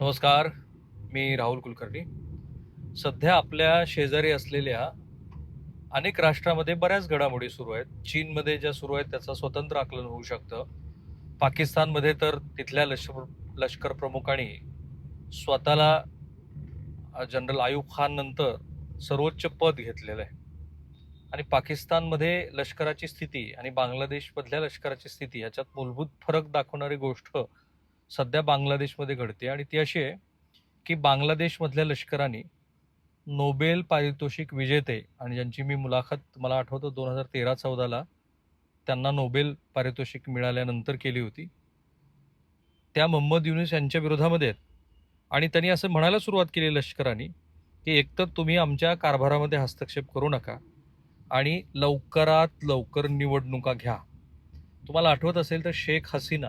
नमस्कार मी राहुल कुलकर्णी. सध्या आपल्या शेजारी असलेल्या अनेक राष्ट्रामध्ये बऱ्याच घडामोडी सुरू आहेत. चीनमध्ये ज्या सुरू आहेत त्याचं स्वतंत्र आकलन होऊ शकतं. पाकिस्तानमध्ये तर तिथल्या लष्कर लष्कर प्रमुखांनी स्वतःला जनरल आयुब खान नंतर सर्वोच्च पद घेतलेलं आहे. आणि पाकिस्तानमध्ये लष्कराची स्थिती आणि बांगलादेशमधल्या लष्कराची स्थिती याच्यात मूलभूत फरक दाखवणारी गोष्ट सध्या बांगलादेशमध्ये घडते आणि ती अशी आहे की बांगलादेशमधल्या लष्कराने नोबेल पारितोषिक विजेते आणि ज्यांची मी मुलाखत मला आठवतं दोन हजार तेरा चौदाला त्यांना नोबेल पारितोषिक मिळाल्यानंतर केली होती. त्या मोहम्मद युनिस यांच्या विरोधामध्ये आहेत. आणि त्यांनी असं म्हणायला सुरुवात केली लष्कराने की एकतर तुम्ही आमच्या कारभारामध्ये हस्तक्षेप करू नका आणि लवकरात लवकर निवडणुका घ्या. तुम्हाला आठवत असेल तर शेख हसीना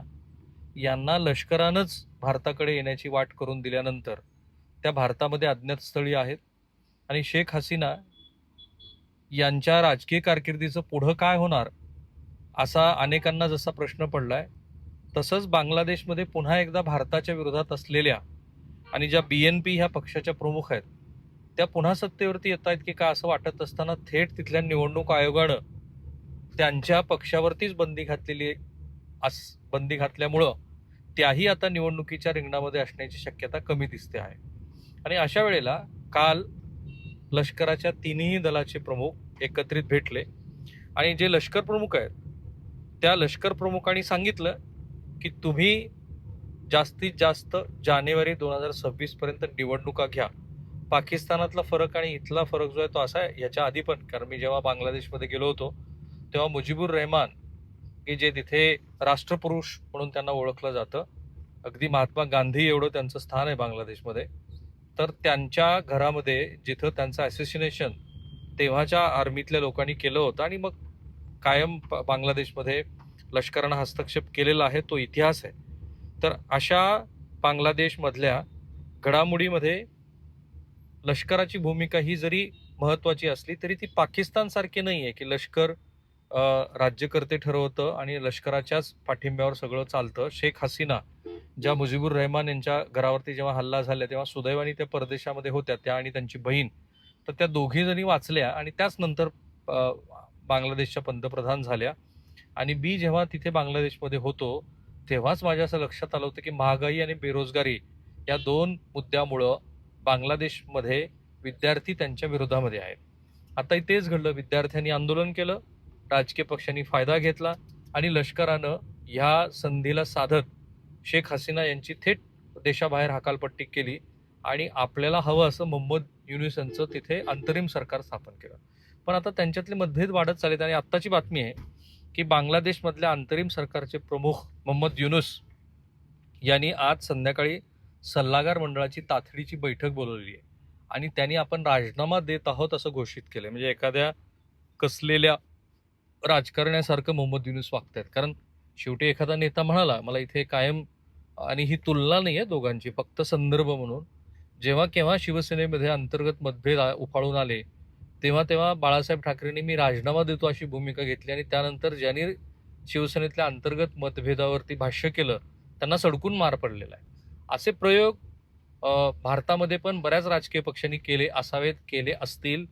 यांना लष्करानंच भारताकडे येण्याची वाट करून दिल्यानंतर त्या भारतामध्ये अज्ञात स्थळी आहेत. आणि शेख हसीना यांच्या राजकीय कारकिर्दीचं पुढं काय होणार असा अनेकांना जसा प्रश्न पडला आहे तसंच बांगलादेशमध्ये पुन्हा एकदा भारताच्या विरोधात असलेल्या आणि ज्या बी एन पी ह्या पक्षाच्या प्रमुख आहेत त्या पुन्हा सत्तेवरती येत आहेत की का असं वाटत असताना थेट तिथल्या निवडणूक आयोगानं त्यांच्या पक्षावरतीच बंदी घातलेली अस बंदी घातल्यामुळं त्याही आता निवडणुकीच्या रिंगणामध्ये असण्याची शक्यता कमी दिसते आहे. आणि अशा वेळेला काल लष्कराच्या तिन्ही दलाचे प्रमुख एकत्रित भेटले. आणि जे लष्कर प्रमुख आहेत त्या लष्कर प्रमुखांनी सांगितलं की तुम्ही जास्तीत जास्त जानेवारी दोन हजार सव्वीसपर्यंत निवडणुका घ्या. पाकिस्तानातला फरक आणि इथला फरक जो आहे तो असा आहे याच्या आधी पण कारण मी जेव्हा बांगलादेशमध्ये गेलो होतो तेव्हा मुजीबुर रहमान की जे तिथे राष्ट्रपुरुष म्हणून त्यांना ओळखलं जातं. अगदी महात्मा गांधी एवढं त्यांचं स्थान आहे बांगलादेशमध्ये. तर त्यांच्या घरामध्ये जिथं त्यांचं असोसिनेशन तेव्हाच्या आर्मीतल्या लोकांनी केलं होतं आणि मग कायम बांगलादेशमध्ये लष्करानं हस्तक्षेप केलेला आहे तो इतिहास आहे. तर अशा बांगलादेशमधल्या घडामोडीमध्ये लष्कराची भूमिका ही जरी महत्त्वाची असली तरी ती पाकिस्तानसारखी नाही आहे की लष्कर राज्यकर्ते ठरवतं आणि लष्कराच्याच पाठिंब्यावर सगळं चालतं. शेख हसीना ज्या मुजीबुर रहमान यांच्या घरावरती जेव्हा हल्ला झाला तेव्हा सुदैवाने त्या परदेशामध्ये होत्या त्या आणि त्यांची बहीण. तर त्या दोघी जणी वाचल्या आणि त्याच नंतर बांगलादेशच्या पंतप्रधान झाल्या. आणि मी जेव्हा तिथे बांगलादेशमध्ये होतो तेव्हाच माझ्या असं लक्षात आलं होतं की महागाई आणि बेरोजगारी या दोन मुद्द्यामुळं बांगलादेशमध्ये विद्यार्थी त्यांच्या विरोधामध्ये आहेत. आता तेच घडलं. विद्यार्थ्यांनी आंदोलन केलं राजकीय पक्षांनी फायदा घेतला आणि लष्करानं ह्या संधीला साधत शेख हसीना यांची थेट देशाबाहेर हकालपट्टी केली आणि आपल्याला हवं असं मोहम्मद युनिसनचं तिथे अंतरिम सरकार स्थापन केलं. पण आता त्यांच्यातले मतभेद वाढत चालले आणि आत्ताची बातमी आहे की बांगलादेशमधल्या अंतरिम सरकारचे प्रमुख मोहम्मद युनुस यांनी आज संध्याकाळी सल्लागार मंडळाची तातडीची बैठक बोलवली आहे. आणि त्यांनी आपण राजीनामा देत आहोत असं घोषित केलं म्हणजे एखाद्या कसलेल्या राजकारण्यासारखं मोहम्मद युनुस वागतायत कारण शेवटी एखादा नेता म्हणाला मला इथे कायम आणि ही तुलना नाही आहे दोघांची फक्त संदर्भ म्हणून. जेव्हा केव्हा शिवसेनेमध्ये अंतर्गत मतभेद आ- उफाळून आले तेव्हा तेव्हा बाळासाहेब ठाकरेंनी मी राजीनामा देतो अशी भूमिका घेतली आणि त्यानंतर ज्यांनी शिवसेनेतल्या अंतर्गत मतभेदावरती भाष्य केलं त्यांना सडकून मार पडलेला आहे. असे प्रयोग भारतामध्ये पण बऱ्याच राजकीय पक्षांनी केले असावेत केले असतील.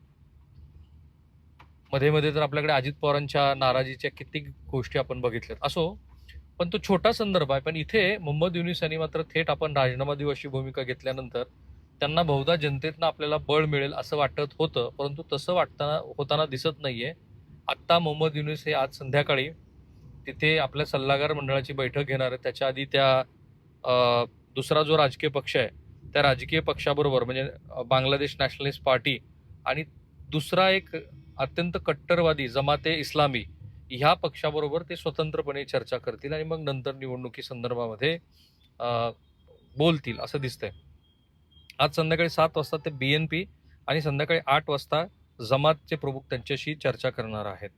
मध्ये मध्ये तर आपल्याकडे अजित पवारांच्या नाराजीच्या कित्येक गोष्टी आपण बघितल्यात. असो पण तो छोटा संदर्भ आहे. पण इथे मोहम्मद युनिस यांनी मात्र थेट आपण राजीनामा देऊ अशी भूमिका घेतल्यानंतर त्यांना बहुधा जनतेतनं आपल्याला बळ मिळेल असं वाटत होतं. परंतु तसं वाटताना होताना दिसत नाहीये. आत्ता मोहम्मद युनिस हे आज संध्याकाळी तिथे आपल्या सल्लागार मंडळाची बैठक घेणार आहे त्याच्या आधी त्या दुसरा जो राजकीय पक्ष आहे त्या राजकीय पक्षाबरोबर म्हणजे बांगलादेश नॅशनलिस्ट पार्टी आणि दुसरा एक अत्यंत कट्टरवादी जमाते इस्लामी ह्या पक्षाबरोबर ते स्वतंत्रपणे चर्चा करतील आणि मग नंतर निवडणुकी संदर्भामध्ये बोलतील असं दिसतंय. आज संध्याकाळी सात वाजता ते बी एन पी आणि संध्याकाळी आठ वाजता जमातचे प्रमुख त्यांच्याशी चर्चा करणार आहेत.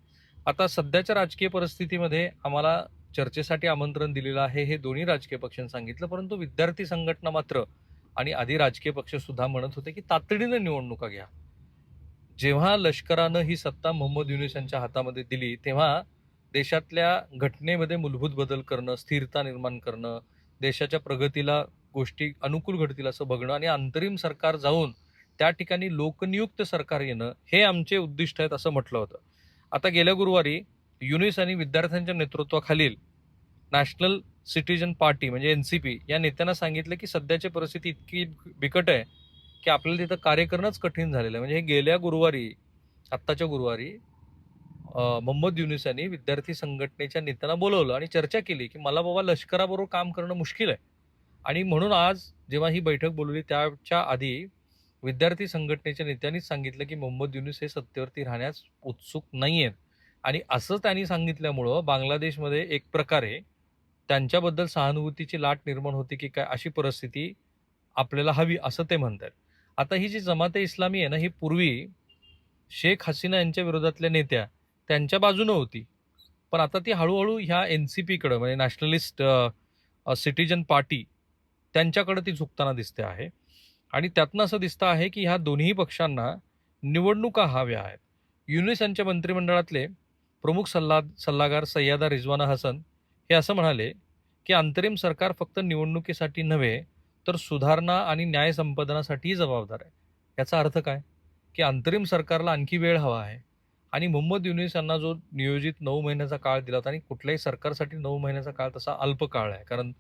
आता सध्याच्या राजकीय परिस्थितीमध्ये आम्हाला चर्चेसाठी आमंत्रण दिलेलं आहे हे दोन्ही राजकीय पक्षांनी सांगितलं परंतु विद्यार्थी संघटना मात्र आणि आधी राजकीय पक्ष सुद्धा म्हणत होते की तातडीनं निवडणुका घ्या. जेव्हा लष्करानं ही सत्ता मोहम्मद युनिस यांच्या हातामध्ये दिली तेव्हा देशातल्या घटनेमध्ये मूलभूत बदल करणं स्थिरता निर्माण करणं देशाच्या प्रगतीला गोष्टी अनुकूल घडतील असं बघणं आणि अंतरिम सरकार जाऊन त्या ठिकाणी लोकनियुक्त सरकार येणं हे आमचे उद्दिष्ट आहेत असं म्हटलं होतं. आता गेल्या गुरुवारी युनिस आणि विद्यार्थ्यांच्या नेतृत्वाखालील नॅशनल सिटीजन पार्टी म्हणजे एन सी पी या नेत्यांना सांगितलं की सध्याची परिस्थिती इतकी बिकट आहे की आपल्याला तिथं कार्य करणंच कठीण झालेलं आहे. म्हणजे हे गेल्या गुरुवारी आत्ताच्या गुरुवारी मोहम्मद युनिस यांनी विद्यार्थी संघटनेच्या नेत्यांना बोलवलं आणि चर्चा केली की मला बाबा लष्कराबरोबर काम करणं मुश्किल आहे. आणि म्हणून आज जेव्हा ही बैठक बोलवली त्याच्या आधी विद्यार्थी संघटनेच्या नेत्यांनीच सांगितलं की मोहम्मद युनिस हे सत्तेवरती राहण्यास उत्सुक नाही आहेत आणि असं त्यांनी सांगितल्यामुळं बांगलादेशमध्ये एक प्रकारे त्यांच्याबद्दल सहानुभूतीची लाट निर्माण होती की काय अशी परिस्थिती आपल्याला हवी असं ते म्हणतात आता ही जी जमाते इस्लामी आहे ना ही पूर्वी शेख हसीना यांच्या विरोधातल्या नेत्या त्यांच्या बाजूनं होती. पण आता ती हळूहळू ह्या एन सी पीकडं म्हणजे नॅशनलिस्ट सिटीजन पार्टी त्यांच्याकडे ती झुकताना दिसते आहे. आणि त्यातनं असं दिसतं आहे की ह्या दोन्ही पक्षांना निवडणुका हव्या आहेत. युनिस यांच्या मंत्रिमंडळातले प्रमुख सल्ला सल्लागार सय्यादा रिजवाना हसन हे असं म्हणाले की अंतरिम सरकार फक्त निवडणुकीसाठी नव्हे तर सुधारणा आणि न्याय संपादनासाठीही जबाबदार आहे. याचा अर्थ काय? की अंतरिम सरकारला आणखी वेळ हवा आहे. आणि मोहम्मद युनिस यांना जो नियोजित नऊ महिन्याचा काळ दिला होता आणि कुठल्याही सरकारसाठी नऊ महिन्याचा काळ तसा अल्प काळ आहे. कारण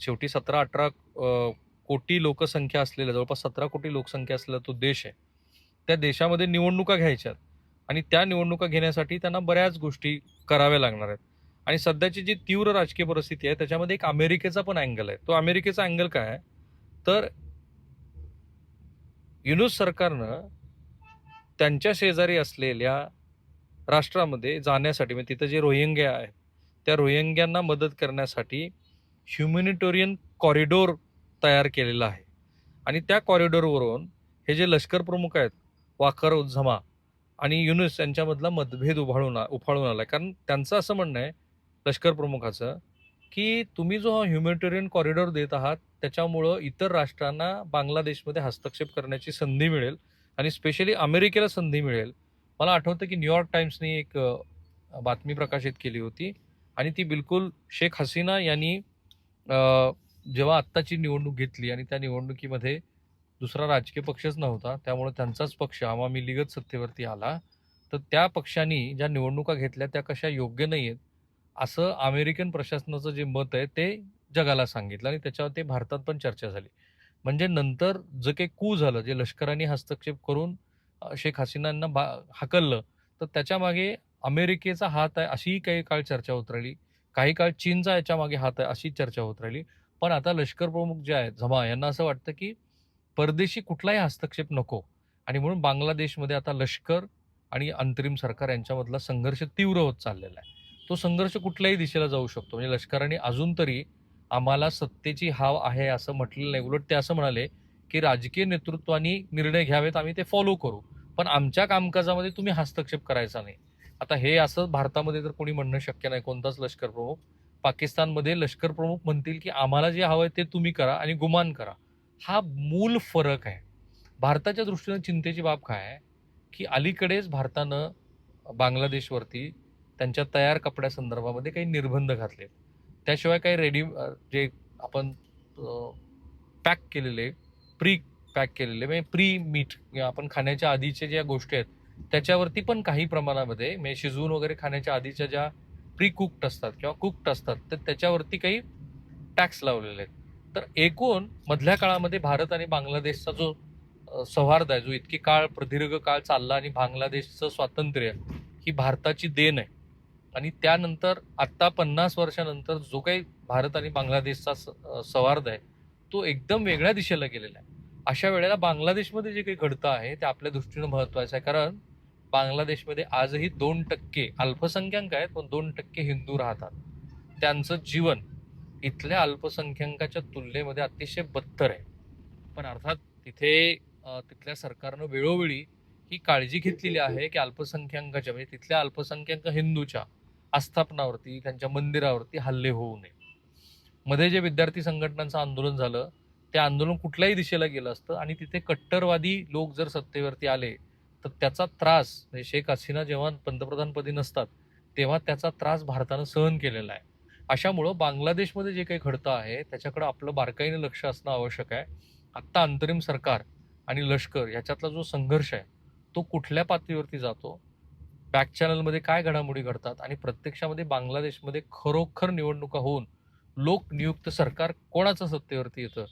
शेवटी सतरा अठरा कोटी लोकसंख्या असलेला जवळपास सतरा कोटी लोकसंख्या असलेला तो देश आहे. त्या देशामध्ये निवडणुका घ्यायच्यात. आणि त्या निवडणुका घेण्यासाठी त्यांना बऱ्याच गोष्टी कराव्या लागणार आहेत. आणि सध्याची जी तीव्र राजकीय परिस्थिती आहे त्याच्यामध्ये एक अमेरिकेचा पण अँगल आहे. तो अमेरिकेचा अँगल काय आहे? तर युनुस सरकारनं त्यांच्या शेजारी असलेल्या राष्ट्रामध्ये जाण्यासाठी म्हणजे तिथं जे रोहिंग्या आहेत त्या रोहिंग्यांना मदत करण्यासाठी ह्युमॅनिटेरियन कॉरिडोर तयार केलेला आहे. आणि त्या कॉरिडोरवरून हे जे लष्कर प्रमुख आहेत वाकर उझमा आणि युनुस यांच्यामधला मतभेद उभाळून उफाळून आला कारण त्यांचं असं म्हणणं आहे लष्कर प्रमुखाचं की तुम्ही जो हा ह्युमॅनिटेरियन कॉरिडॉर देत आहात त्याच्यामुळं इतर राष्ट्रांना बांगलादेशमध्ये हस्तक्षेप करण्याची संधी मिळेल आणि स्पेशली अमेरिकेला संधी मिळेल. मला आठवतं की न्यूयॉर्क टाइम्सनी एक बातमी प्रकाशित केली होती आणि ती बिलकुल शेख हसीना यांनी जेव्हा आत्ताची निवडणूक घेतली आणि त्या निवडणुकीमध्ये दुसरा राजकीय पक्षच नव्हता त्यामुळे त्यांचाच पक्ष आवामी लीगच सत्तेवरती आला तर त्या पक्षांनी ज्या निवडणुका घेतल्या त्या कशा योग्य नाही आहेत असं अमेरिकन प्रशासनाचं जे मत आहे ते जगाला सांगितलं आणि त्याच्यावर ते भारतात पण चर्चा झाली. म्हणजे नंतर जे काही कू झालं जे लष्कराने हस्तक्षेप करून शेख हसीनांना बा हाकललं तर त्याच्यामागे अमेरिकेचा हात आहे अशीही काही काळ चर्चा होत राहिली. काही काळ चीनचा याच्या मागे हात आहे अशी चर्चा होत राहिली. पण आता लष्कर प्रमुख जे आहेत झमा यांना असं वाटतं की परदेशी कुठलाही हस्तक्षेप नको. आणि म्हणून बांगलादेशमध्ये आता लष्कर आणि अंतरिम सरकार यांच्यामधला संघर्ष तीव्र होत चाललेला आहे. तो संघर्ष कुठल्याही दिशेला जाऊ शकतो. म्हणजे लष्कराने अजून तरी आम्हाला सत्तेची हाव आहे असं म्हटलेलं नाही. उलट ते असं म्हणाले की राजकीय नेतृत्वाने निर्णय घ्यावेत आम्ही ते फॉलो करू. पण आमच्या कामकाजामध्ये तुम्ही हस्तक्षेप करायचा नाही. आता हे असं भारतामध्ये तर कोणी म्हणणं शक्य नाही. कोणताच लष्कर प्रमुख पाकिस्तानमध्ये लष्कर प्रमुख म्हणतील की आम्हाला जे हवं आहे ते तुम्ही करा आणि गुमान करा. हा मूल फरक आहे. भारताच्या दृष्टीनं चिंतेची बाब काय आहे? की अलीकडेच भारतानं बांगलादेशवरती त्यांच्या तयार कपड्यासंदर्भामध्ये काही निर्बंध घातले. त्याशिवाय काही रेडी जे आपण पॅक केलेले प्री पॅक केलेले म्हणजे प्री मीठ किंवा आपण खाण्याच्या आधीच्या ज्या गोष्टी आहेत त्याच्यावरती पण काही प्रमाणामध्ये म्हणजे शिजवून वगैरे खाण्याच्या आधीच्या ज्या प्री कुक्ड असतात किंवा कुक्ड असतात तर त्याच्यावरती काही टॅक्स लावलेले आहेत. तर एकूण मधल्या काळामध्ये भारत आणि बांगलादेशचा जो सौहार्द आहे जो इतकी काळ प्रदीर्घ काळ चालला आणि बांगलादेशचं स्वातंत्र्य ही भारताची देण आहे आणि त्यानंतर आत्ता पन्नास वर्षानंतर जो काही भारत आणि बांगलादेशचा स- आहे तो एकदम वेगळ्या दिशेला गेलेला आहे. अशा वेळेला बांगलादेशमध्ये जे काही घडतं आहे ते आपल्या दृष्टीनं महत्वाचं आहे. कारण बांगलादेशमध्ये आजही दोन टक्के अल्पसंख्याक आहेत पण दोन टक्के हिंदू राहतात. त्यांचं जीवन इथल्या अल्पसंख्याकाच्या तुलनेमध्ये अतिशय बत्तर आहे. पण अर्थात तिथे तिथल्या सरकारनं वेळोवेळी ही काळजी घेतलेली आहे की अल्पसंख्याकाच्या म्हणजे तिथल्या अल्पसंख्याक हिंदूच्या आस्थापनावरती त्यांच्या मंदिरावरती हल्ले होऊ नये. मध्ये जे विद्यार्थी संघटनांचं आंदोलन झालं ते आंदोलन कुठल्याही दिशेला गेलं असतं आणि तिथे कट्टरवादी लोक जर सत्तेवरती आले तर त्याचा त्रास म्हणजे शेख हसीना जेव्हा पंतप्रधानपदी नसतात तेव्हा त्याचा त्रास भारतानं सहन केलेला आहे. अशामुळं बांगलादेशमध्ये जे काही घडतं आहे त्याच्याकडं आपलं बारकाईने लक्ष असणं आवश्यक आहे. आत्ता अंतरिम सरकार आणि लष्कर याच्यातला जो संघर्ष आहे तो कुठल्या पातळीवरती जातो? बॅक चॅनलमध्ये काय घडामोडी घडतात आणि प्रत्यक्षामध्ये बांगलादेशमध्ये खरोखर निवडणुका होऊन लोक नियुक्त सरकार कोणाचं सत्तेवरती येतं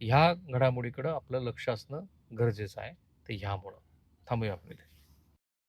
ह्या घडामोडीकडं आपलं लक्ष असणं गरजेचं आहे. ते ह्यामुळं थांबूया आपण इथे.